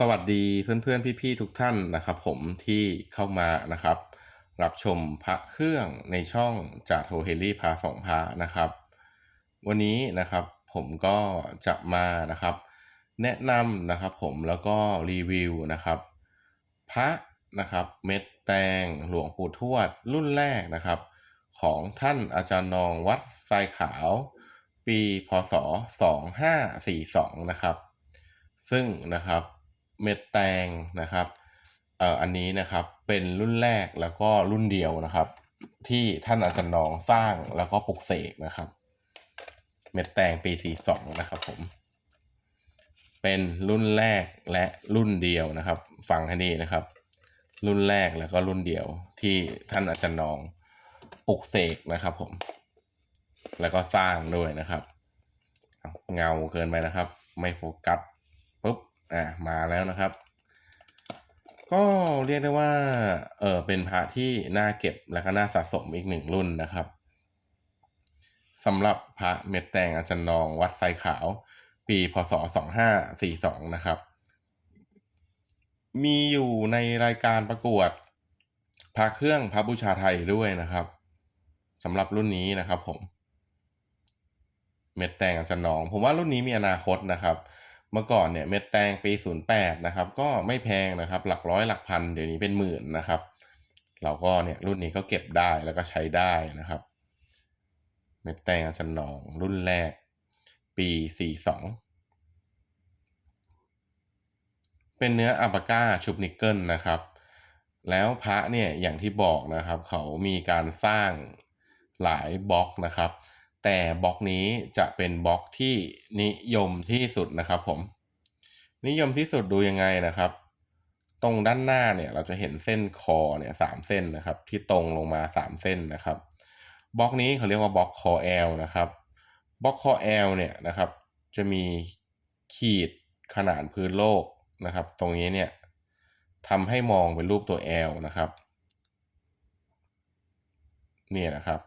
สวัสดีเพื่อนๆ พี่ๆ ทุกท่านนะครับผมที่เข้ามานะครับ รับชมพระเครื่องในช่องจากโทเฮลี่พาสองพานะครับ วันนี้นะครับผมก็จะมานะครับ แนะนำนะครับผมแล้วก็รีวิวนะครับพระนะครับเม็ดแตงหลวงปู่ทวดรุ่นแรกนะครับ ของท่านอาจารย์นองวัดทรายขาว ปีพศ 2542 นะครับ ซึ่งนะครับ เม็ดแตงนะครับเอ่ออันนี้นะครับเป็นรุ่นแรกแล้วก็รุ่นเดียวนะครับ ที่ท่านอาจารย์นองสร้างแล้วก็ปลุกเสกนะครับ เม็ดแตงปี 42 นะครับผม เป็นรุ่นแรกและรุ่นเดียวนะครับ ฟังให้ดีนะครับ รุ่นแรกแล้วก็รุ่นเดียวที่ท่านอาจารย์นองปลุกเสกนะครับผม แล้วก็สร้างด้วยนะครับ เงาเกินไปนะครับ ไม่โฟกัส อะมาแล้วนะครับ ก็เรียกได้ว่า เออเป็นพระที่น่าเก็บและก็น่าสะสมอีกหนึ่งรุ่นนะครับสำหรับพระเม็ดแตงอาจารย์นองวัดไซขาว ปีพศ 2542 นะครับ มีอยู่ในรายการประกวดพระเครื่องพระบูชาไทยด้วยนะครับสำหรับรุ่นนี้นะครับผม เม็ดแตงอาจารย์นอง ผมว่ารุ่นนี้มีอนาคตนะครับ เมื่อก่อนเนี่ยเม็ดแตงปี 08 นะครับ ก็ไม่แพงนะครับ หลักร้อยหลักพันเดี๋ยวนี้เป็นหมื่นนะครับ เราก็เนี่ยรุ่นนี้ก็เก็บได้แล้วก็ใช้ได้นะครับ เม็ดแตงอาจารย์นองรุ่นแรก ปี 42 เป็นเนื้ออัลปาก้าชุบนิกเกิลนะครับ แล้วพระเนี่ยอย่างที่บอกนะครับ เขามีการสร้างหลายบล็อกนะครับ แต่บล็อกนี้จะเป็นบล็อกที่นิยมที่สุดนะครับผม นิยมที่สุดดูยังไงนะครับ ตรงด้านหน้าเนี่ยเราจะเห็นเส้นคอเนี่ยสามเส้นนะครับ ที่ตรงลงมาสามเส้นนะครับบล็อกนี้เขาเรียกว่าบล็อกคอแอลนะครับบล็อกคอแอลเนี่ยนะครับ จะมีขีดขนาดพื้นโลกนะครับ ตรงนี้เนี่ยทำให้มองเป็นรูปตัว L นะครับเนี่ยนะครับ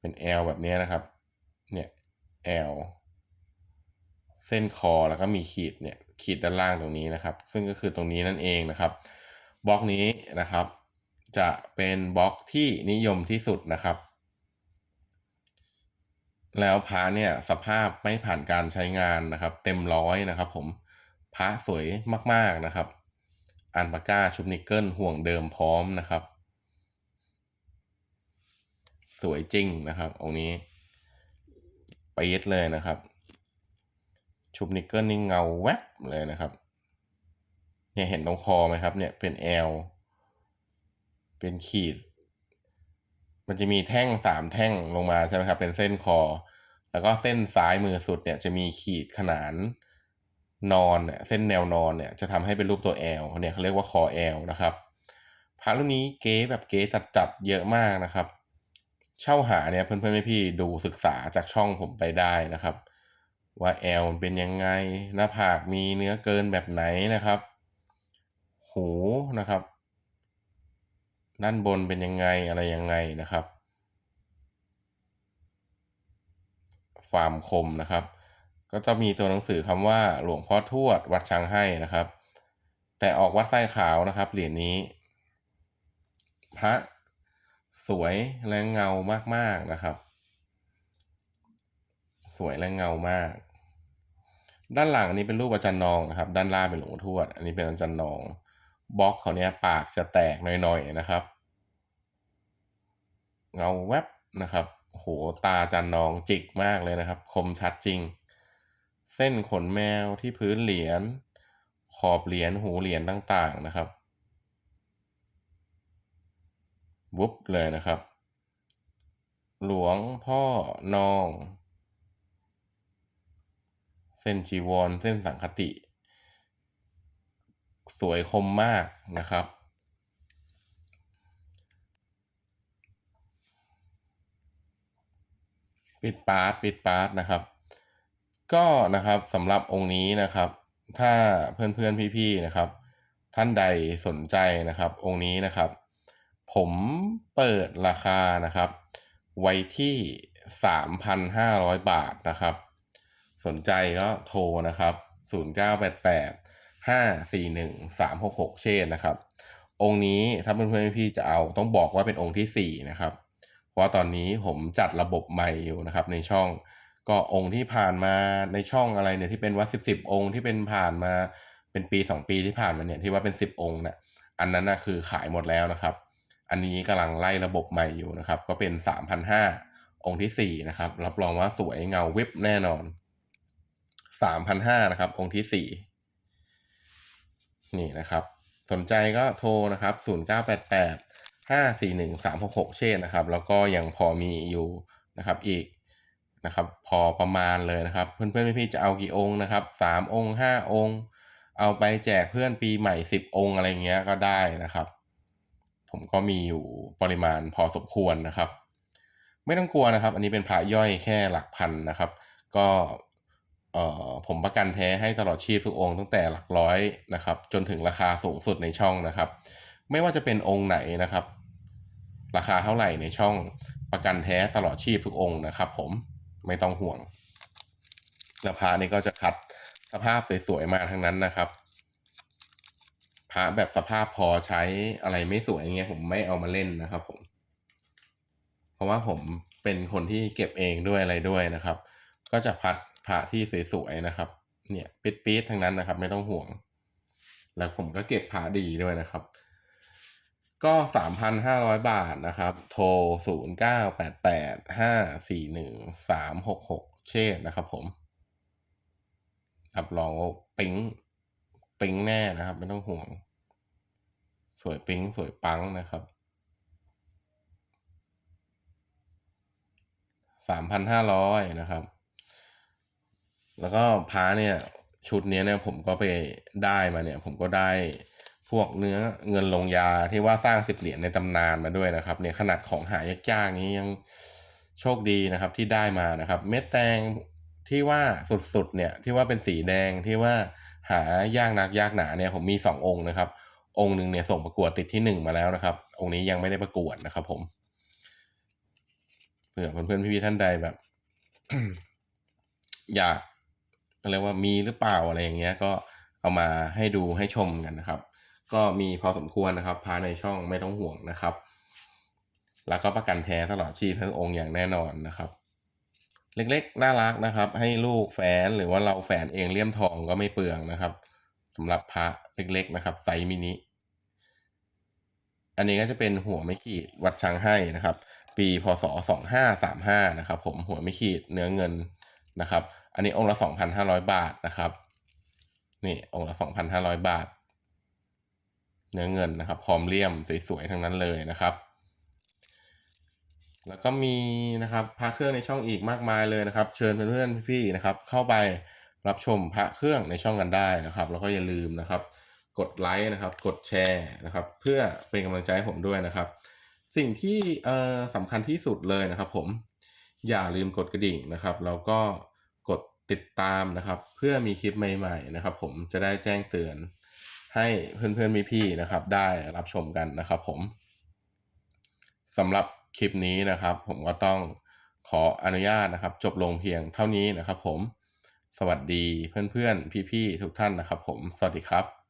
เป็น L แบบนี้นะครับ เนี่ย L เส้นคอแล้วก็มีขีดเนี่ยขีดด้านล่างตรงนี้นะครับ ซึ่งก็คือตรงนี้นั่นเองนะครับบล็อกนี้นะครับ จะเป็นบล็อกที่นิยมที่สุดนะครับ แล้วพระเนี่ยสภาพไม่ผ่านการใช้งานนะครับ เต็มร้อยนะครับ ผมพระสวยมากๆนะครับอันปาก้าชุบนิกเกิลห่วงเดิมพร้อมนะครับ สวยจริงนะครับองค์นี้ ปี๊ดเลยนะครับ ชุบนิกเกิลนี่เงาแวบเลยนะครับ เนี่ยเห็นตรงคอไหมครับเนี่ยเป็นแอลเป็นขีด มันจะมีแท่งสามแท่งลงมาใช่ไหมครับ เป็นเส้นคอ แล้วก็เส้นซ้ายมือสุดเนี่ยจะมีขีดขนานนอนเนี่ยเส้นแนวนอนเนี่ยจะทำให้เป็นรูปตัว L เนี่ยเขาเรียกว่าคอ L นะครับพระรุ่นนี้เก๋แบบเก๋จัดๆเยอะมากนะครับ เช่าหาเนี่ยเพื่อนๆพี่ๆดูศึกษาจากช่องผมไปได้นะครับ ว่า L เป็นยังไงหน้าผากมีเนื้อเกินแบบไหนนะครับ หูนะครับด้านบนเป็นยังไงอะไรยังไงนะครับความคมนะครับ ก็จะมีตัวหนังสือคำว่าหลวงพ่อทวดวัดช้างให้นะครับ แต่ออกวัดไส้ขาวนะครับเหรียญนี้ พระ สวยและเงามากๆนะครับ สวยและเงามาก ด้านหลังอันนี้เป็นรูปอาจารย์นองนะครับ ด้านล่างเป็นหลวงทวด อันนี้เป็นอาจารย์นองบล็อกเขาเนี้ยปากจะแตกหน่อยๆนะครับ เงาแวบนะครับโหตาจันนองจิกมากเลยนะครับ คมชัดจริง เส้นขนแมวที่พื้นเหรียญขอบเหรียญหูเหรียญต่างๆนะครับ วุบเลยนะครับ หลวงพ่อนอง เส้นจีวร เส้นสังคติ สวยคมมากนะครับปิดปาร์ตปิดปาร์ตนะครับ ก็นะครับสำหรับองค์นี้นะครับ ถ้าเพื่อนๆพี่ๆนะครับ ท่านใดสนใจนะครับ องค์นี้นะครับ ผมเปิดราคานะครับ ไว้ที่ 3,500 บาทนะครับ สนใจก็โทรนะครับ 0988ห้าสี่หนึ่งสามหกหกเชนนะครับ องค์นี้ถ้าเพื่อนๆพี่จะเอาต้องบอกว่าเป็นองค์ที่สี่นะครับ เพราะตอนนี้ผมจัดระบบใหม่อยู่นะครับ ในช่องก็องค์ที่ผ่านมาในช่องอะไรเนี่ยที่เป็นว่าสิบสิบองค์ที่เป็นผ่านมาเป็นปีสองปีที่ผ่านมาเนี่ยที่ว่าเป็นสิบองค์เนี่ยอันนั้นนะคือขายหมดแล้วนะครับ อันนี้กำลังไล่ระบบใหม่อยู่นะครับ ก็เป็นสามพันห้าองค์ที่สี่นะครับ รับรองว่าสวยเงาเวิบแน่นอนสามพันห้านะครับ องค์ที่สี่นี่นะครับ สนใจก็โทรนะครับศูนย์เก้าแปดแปดห้าสี่หนึ่งสามหกหกเช่นนะครับ แล้วก็ยังพอมีอยู่นะครับอีกนะครับ พอประมาณเลยนะครับ เพื่อนๆพี่ๆจะเอากี่องค์นะครับสามองค์ห้าองค์ เอาไปแจกเพื่อนปีใหม่สิบองค์อะไรเงี้ยก็ได้นะครับ ผมก็มีอยู่ปริมาณพอสมควรนะครับ ไม่ต้องกลัวนะครับ อันนี้เป็นพระย่อยแค่หลักพันนะครับ ก็เอ่อผมประกันแท้ให้ตลอดชีพทุกองค์ตั้งแต่หลักร้อยนะครับ จนถึงราคาสูงสุดในช่องนะครับ ไม่ว่าจะเป็นองค์ไหนนะครับ ราคาเท่าไหร่ในช่องประกันแท้ตลอดชีพทุกองค์นะครับ ผมไม่ต้องห่วงแล้วพระนี่ก็จะคัดสภาพสวยๆมาทั้งนั้นนะครับ พระแบบสภาพพอใช้อะไรไม่สวยอย่างเงี้ยผมไม่เอามาเล่นนะครับผมเพราะว่าผมเป็นคนที่เก็บเองด้วยอะไรด้วยนะครับ ก็จะพัดพระที่สวยๆนะครับ เนี่ยปิดๆทั้งนั้นนะครับ ไม่ต้องห่วง แล้วผมก็เก็บพระดีด้วยนะครับ ก็สามพันห้าร้อยบาทนะครับ โทรศูนย์เก้าแปดแปดห้าสี่หนึ่งสามหกหกเช่นะครับผมรับรองว่าปิ๊ง ปิ๊งแน่นะครับ ไม่ต้องห่วง สวยปิ๊งสวยปังนะครับสามพันห้าร้อยนะครับ แล้วก็พาเนี่ย ชุดนี้เนี่ยผมก็ไปได้มาเนี่ย ผมก็ได้พวกเนื้อเงินลงยาที่ว่าสร้างสิบเหรียญในตำนานมาด้วยนะครับ เนี่ยขนาดของหายากๆนี้ยังโชคดีนะครับที่ได้มานะครับ เม็ดแตงที่ว่าสุดๆเนี่ยที่ว่าเป็นสีแดงที่ว่า หายากนักยากหนาเนี่ยผมมีสององค์นะครับ องค์หนึ่งเนี่ยส่งประกวดติดที่หนึ่งมาแล้วนะครับ องค์นี้ยังไม่ได้ประกวดนะครับ ผมเผื่อเพื่อนๆพี่ๆท่านใดแบบ อยากเรียกว่ามีหรือเปล่าอะไรอย่างเงี้ย ก็เอามาให้ดูให้ชมกันนะครับ ก็มีพอสมควรนะครับพาในช่องไม่ต้องห่วงนะครับ แล้วก็ประกันแท้ตลอดชีพทั้งองค์อย่างแน่นอนนะครับ เล็กๆ น่ารักนะครับ ให้ลูกแฝนหรือว่าเราแฝนเองเลี่ยมทองก็ไม่เปลืองนะครับสำหรับพระเล็กๆ นะครับไซส์มินิ อันนี้ก็จะเป็นหัวไม่ขีดวัดช้างให้นะครับ ปีพศสองห้าสามห้านะครับ ผมหัวไม่ขีดเนื้อเงินนะครับ อันนี้องค์ละสองพันห้าร้อยบาทนะครับ นี่องค์ละสองพันห้าร้อยบาท เนื้อเงินนะครับ พร้อมเลี่ยมสวยๆทั้งนั้นเลยนะครับ แล้วก็มีนะครับพระเครื่องในช่องอีกมากมายเลยนะครับ เชิญเพื่อนๆพี่ๆนะครับ เข้าไปรับชมพระเครื่องในช่องกันได้นะครับ แล้วก็อย่าลืมนะครับ กดไลค์นะครับ กดแชร์นะครับ เพื่อเป็นกำลังใจให้ผมด้วยนะครับ สิ่งที่เอ่อสำคัญที่สุดเลยนะครับ ผมอย่าลืมกดกระดิ่งนะครับ แล้วก็กดติดตามนะครับ เพื่อมีคลิปใหม่ ๆ นะครับ ผมจะได้แจ้งเตือนให้เพื่อนๆพี่ๆนะครับ ได้รับชมกันนะครับ ผมสำหรับ คลิปนี้นะครับ ผมก็ต้องขออนุญาตนะครับ จบลงเพียงเท่านี้นะครับ ผม สวัสดีเพื่อนๆ พี่ๆ ทุกท่านนะครับ ผม สวัสดีครับ